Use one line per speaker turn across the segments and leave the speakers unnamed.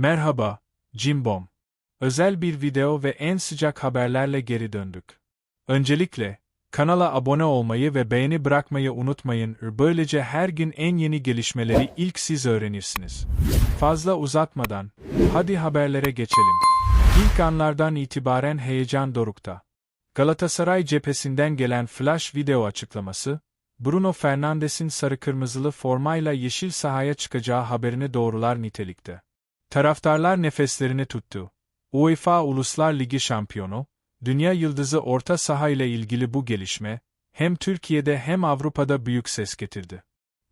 Merhaba, Cimbom. Özel bir video ve en sıcak haberlerle geri döndük. Öncelikle, kanala abone olmayı ve beğeni bırakmayı unutmayın. Böylece her gün en yeni gelişmeleri ilk siz öğrenirsiniz. Fazla uzatmadan, hadi haberlere geçelim. İlk anlardan itibaren heyecan dorukta. Galatasaray cephesinden gelen flash video açıklaması, Bruno Fernandes'in sarı-kırmızılı formayla yeşil sahaya çıkacağı haberini doğrular nitelikte. Taraftarlar nefeslerini tuttu. UEFA Uluslar Ligi şampiyonu, dünya yıldızı orta saha ile ilgili bu gelişme, hem Türkiye'de hem Avrupa'da büyük ses getirdi.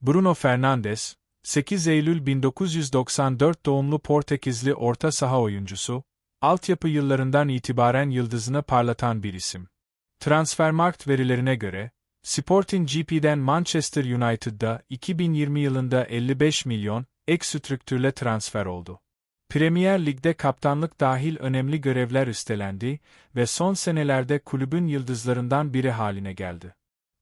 Bruno Fernandes, 8 Eylül 1994 doğumlu Portekizli orta saha oyuncusu, altyapı yıllarından itibaren yıldızını parlatan bir isim. Transfermarkt verilerine göre, Sporting GP'den Manchester United'da 2020 yılında 55 milyon ek strüktürle transfer oldu. Premier Lig'de kaptanlık dahil önemli görevler üstelendi ve son senelerde kulübün yıldızlarından biri haline geldi.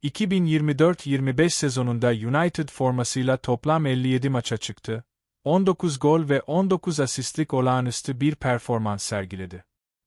2024-25 sezonunda United formasıyla toplam 57 maça çıktı, 19 gol ve 19 asistlik olağanüstü bir performans sergiledi.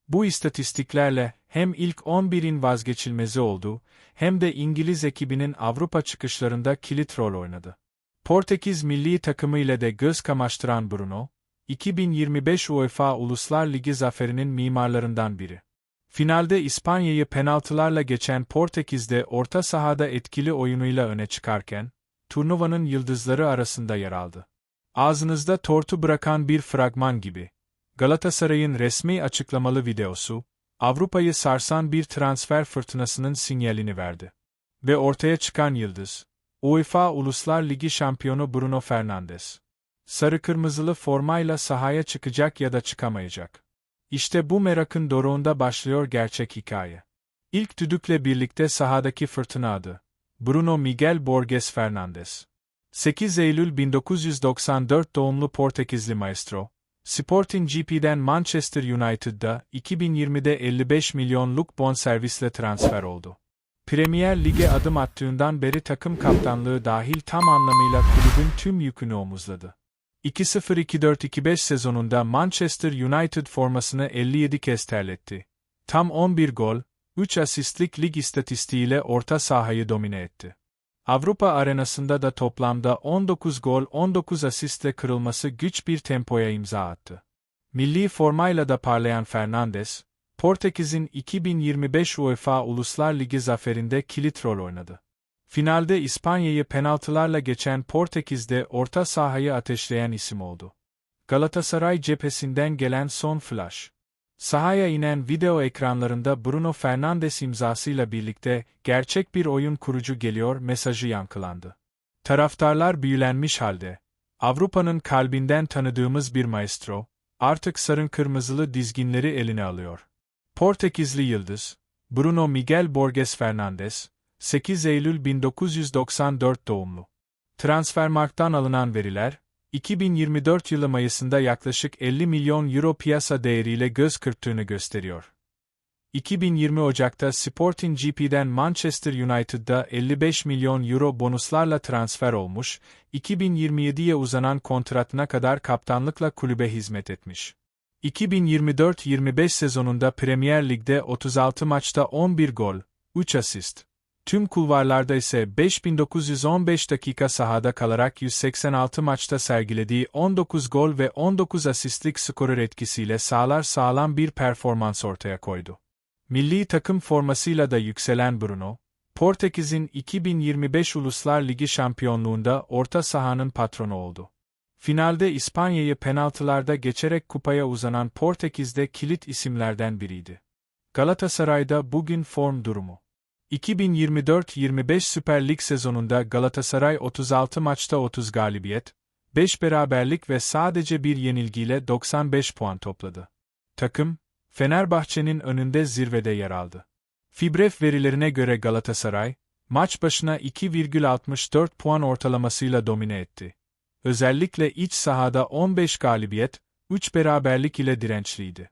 Bu istatistiklerle hem ilk 11'in vazgeçilmezi oldu, hem de İngiliz ekibinin Avrupa çıkışlarında kilit rol oynadı. Portekiz milli takımı ile de göz kamaştıran Bruno, 2025 UEFA Uluslar Ligi zaferinin mimarlarından biri. Finalde İspanya'yı penaltılarla geçen Portekiz'de orta sahada etkili oyunuyla öne çıkarken, turnuvanın yıldızları arasında yer aldı. Ağzınızda tortu bırakan bir fragman gibi. Galatasaray'ın resmi açıklamalı videosu, Avrupa'yı sarsan bir transfer fırtınasının sinyalini verdi. Ve ortaya çıkan yıldız, UEFA Uluslar Ligi şampiyonu Bruno Fernandes. Sarı kırmızılı formayla sahaya çıkacak ya da çıkamayacak. İşte bu merakın doruğunda başlıyor gerçek hikaye. İlk düdükle birlikte sahadaki fırtına adı. Bruno Miguel Borges Fernandes. 8 Eylül 1994 doğumlu Portekizli maestro, Sporting GP'den Manchester United'da 2020'de 55 milyonluk bonservisle transfer oldu. Premier Lig'e adım attığından beri takım kaptanlığı dahil tam anlamıyla kulübün tüm yükünü omuzladı. 2-0-2-4-2-5 sezonunda Manchester United formasını 57 kez terletti. Tam 11 gol, 3 asistlik lig istatistiğiyle orta sahayı domine etti. Avrupa arenasında da toplamda 19 gol 19 asistle kırılması güç bir tempoya imza attı. Milli formayla da parlayan Fernandes, Portekiz'in 2025 UEFA Uluslar Ligi zaferinde kilit rol oynadı. Finalde İspanya'yı penaltılarla geçen Portekiz'de orta sahayı ateşleyen isim oldu. Galatasaray cephesinden gelen son flash. Sahaya inen video ekranlarında Bruno Fernandes imzasıyla birlikte gerçek bir oyun kurucu geliyor mesajı yankılandı. Taraftarlar büyülenmiş halde. Avrupa'nın kalbinden tanıdığımız bir maestro, artık sarın kırmızılı dizginleri eline alıyor. Portekizli yıldız, Bruno Miguel Borges Fernandes, 8 Eylül 1994 doğumlu. Transfermarkt'tan alınan veriler, 2024 yılı Mayıs'ında yaklaşık 50 milyon euro piyasa değeriyle göz kırptığını gösteriyor. 2020 Ocak'ta Sporting GP'den Manchester United'da 55 milyon euro bonuslarla transfer olmuş, 2027'ye uzanan kontratına kadar kaptanlıkla kulübe hizmet etmiş. 2024-25 sezonunda Premier Lig'de 36 maçta 11 gol, 3 asist, Tüm kulvarlarda ise 5915 dakika sahada kalarak 186 maçta sergilediği 19 gol ve 19 asistlik skorer etkisiyle sağlar sağlam bir performans ortaya koydu. Milli takım formasıyla da yükselen Bruno, Portekiz'in 2025 Uluslar Ligi şampiyonluğunda orta sahanın patronu oldu. Finalde İspanya'yı penaltılarda geçerek kupaya uzanan Portekiz'de kilit isimlerden biriydi. Galatasaray'da bugün form durumu. 2024-25 Süper Lig sezonunda Galatasaray 36 maçta 30 galibiyet, 5 beraberlik ve sadece bir yenilgiyle 95 puan topladı. Takım, Fenerbahçe'nin önünde zirvede yer aldı. Fibref verilerine göre Galatasaray, maç başına 2,64 puan ortalamasıyla domine etti. Özellikle iç sahada 15 galibiyet, 3 beraberlik ile dirençliydi.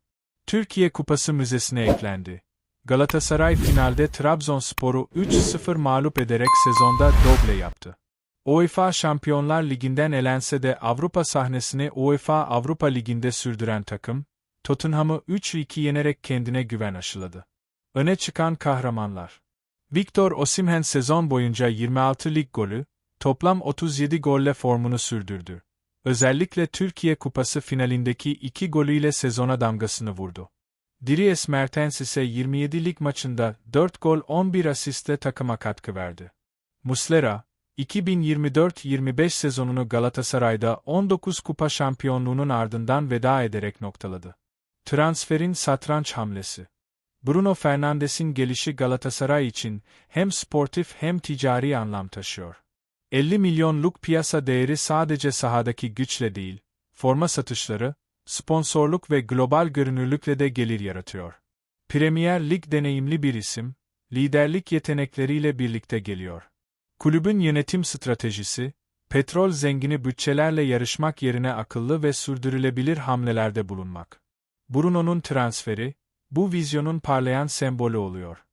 Türkiye Kupası Müzesi'ne eklendi. Galatasaray finalde Trabzonspor'u 3-0 mağlup ederek sezonda doble yaptı. UEFA Şampiyonlar Ligi'nden elense de Avrupa sahnesini UEFA Avrupa Ligi'nde sürdüren takım, Tottenham'ı 3-2 yenerek kendine güven aşıladı. Öne çıkan kahramanlar. Victor Osimhen sezon boyunca 26 lig golü, toplam 37 golle formunu sürdürdü. Özellikle Türkiye Kupası finalindeki iki golüyle sezona damgasını vurdu. Dries Mertens ise 27 lig maçında 4 gol 11 asistle takıma katkı verdi. Muslera, 2024-25 sezonunu Galatasaray'da 19 kupa şampiyonluğunun ardından veda ederek noktaladı. Transferin satranç hamlesi Bruno Fernandes'in gelişi Galatasaray için hem sportif hem ticari anlam taşıyor. 50 milyonluk piyasa değeri sadece sahadaki güçle değil, forma satışları, sponsorluk ve global görünürlükle de gelir yaratıyor. Premier Lig deneyimli bir isim, liderlik yetenekleriyle birlikte geliyor. Kulübün yönetim stratejisi, petrol zengini bütçelerle yarışmak yerine akıllı ve sürdürülebilir hamlelerde bulunmak. Bruno'nun transferi, bu vizyonun parlayan sembolü oluyor.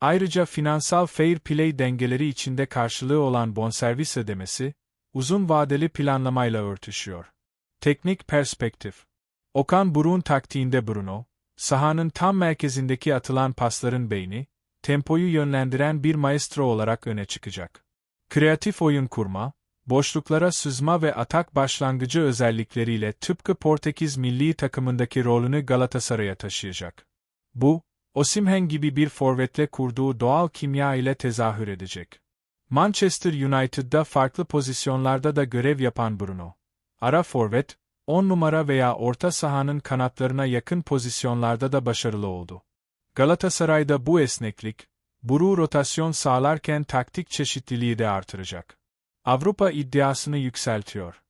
Ayrıca finansal fair play dengeleri içinde karşılığı olan bonservis ödemesi, uzun vadeli planlamayla örtüşüyor. Teknik perspektif Okan Buruk'un taktiğinde Bruno, sahanın tam merkezindeki atılan pasların beyni, tempoyu yönlendiren bir maestro olarak öne çıkacak. Kreatif oyun kurma, boşluklara sızma ve atak başlangıcı özellikleriyle tıpkı Portekiz milli takımındaki rolünü Galatasaray'a taşıyacak. Bu, Osimhen gibi bir forvetle kurduğu doğal kimya ile tezahür edecek. Manchester United'da farklı pozisyonlarda da görev yapan Bruno. Ara forvet, 10 numara veya orta sahanın kanatlarına yakın pozisyonlarda da başarılı oldu. Galatasaray'da bu esneklik, Buru rotasyon sağlarken taktik çeşitliliği de artıracak. Avrupa iddiasını yükseltiyor.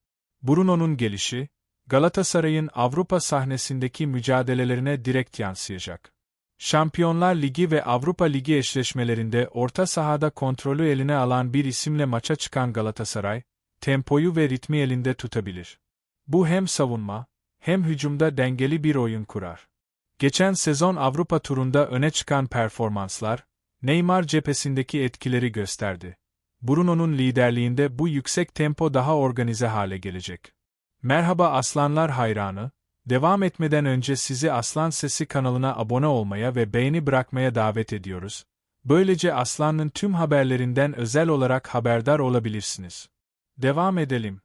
Bruno'nun gelişi, Galatasaray'ın Avrupa sahnesindeki mücadelelerine direkt yansıyacak. Şampiyonlar Ligi ve Avrupa Ligi eşleşmelerinde orta sahada kontrolü eline alan bir isimle maça çıkan Galatasaray, tempoyu ve ritmi elinde tutabilir. Bu hem savunma, hem hücumda dengeli bir oyun kurar. Geçen sezon Avrupa turunda öne çıkan performanslar, Neymar cephesindeki etkileri gösterdi. Bruno'nun liderliğinde bu yüksek tempo daha organize hale gelecek. Merhaba Aslanlar hayranı, devam etmeden önce sizi Aslan Sesi kanalına abone olmaya ve beğeni bırakmaya davet ediyoruz. Böylece Aslan'ın tüm haberlerinden özel olarak haberdar olabilirsiniz. Devam edelim.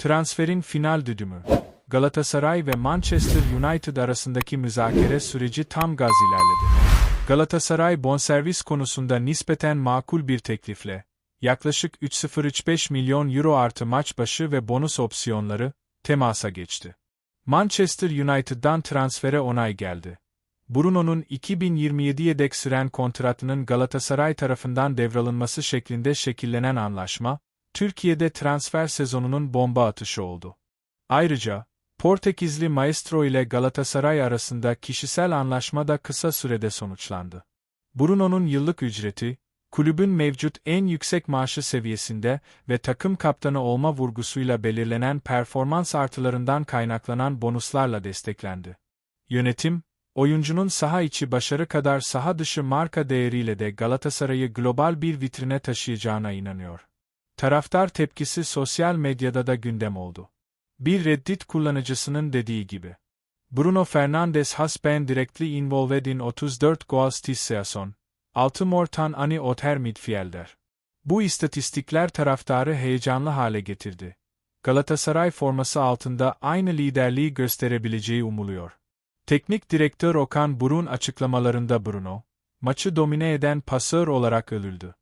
Transferin final düdümü. Galatasaray ve Manchester United arasındaki müzakere süreci tam gaz ilerledi. Galatasaray bonservis konusunda nispeten makul bir teklifle, yaklaşık 3.035 milyon euro artı maç başı ve bonus opsiyonları, temasa geçti. Manchester United'dan transfere onay geldi. Bruno'nun 2027'ye dek süren kontratının Galatasaray tarafından devralınması şeklinde şekillenen anlaşma, Türkiye'de transfer sezonunun bomba atışı oldu. Ayrıca, Portekizli Maestro ile Galatasaray arasında kişisel anlaşma da kısa sürede sonuçlandı. Bruno'nun yıllık ücreti, kulübün mevcut en yüksek maaşı seviyesinde ve takım kaptanı olma vurgusuyla belirlenen performans artılarından kaynaklanan bonuslarla desteklendi. Yönetim, oyuncunun saha içi başarı kadar saha dışı marka değeriyle de Galatasaray'ı global bir vitrine taşıyacağına inanıyor. Taraftar tepkisi sosyal medyada da gündem oldu. Bir Reddit kullanıcısının dediği gibi. Bruno Fernandes has been directly involved in 34 goals this season. Altınortan ani oter midfielder. Bu istatistikler taraftarı heyecanlı hale getirdi. Galatasaray forması altında aynı liderliği gösterebileceği umuluyor. Teknik direktör Okan Burun açıklamalarında Bruno, maçı domine eden pasör olarak övüldü.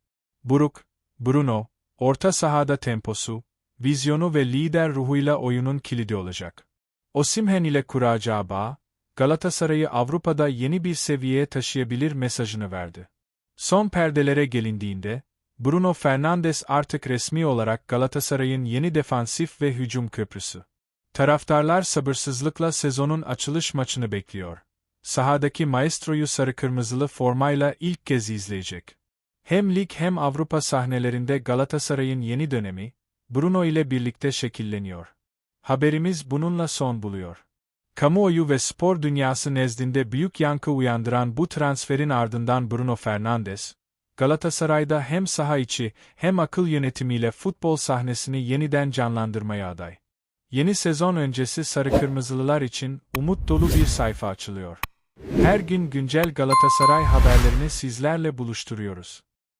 Buruk, Bruno, orta sahada temposu, vizyonu ve lider ruhuyla oyunun kilidi olacak. Osimhen ile kuracağı bağ, Galatasaray'ı Avrupa'da yeni bir seviyeye taşıyabilir mesajını verdi. Son perdelere gelindiğinde, Bruno Fernandes artık resmi olarak Galatasaray'ın yeni defansif ve hücum köprüsü. Taraftarlar sabırsızlıkla sezonun açılış maçını bekliyor. Sahadaki maestroyu sarı-kırmızılı formayla ilk kez izleyecek. Hem lig hem Avrupa sahnelerinde Galatasaray'ın yeni dönemi, Bruno ile birlikte şekilleniyor. Haberimiz bununla son buluyor. Kamuoyu ve spor dünyası nezdinde büyük yankı uyandıran bu transferin ardından Bruno Fernandes, Galatasaray'da hem saha içi hem akıl yönetimiyle futbol sahnesini yeniden canlandırmaya aday. Yeni sezon öncesi Sarı Kırmızılılar için umut dolu bir sayfa açılıyor. Her gün güncel Galatasaray haberlerini sizlerle buluşturuyoruz.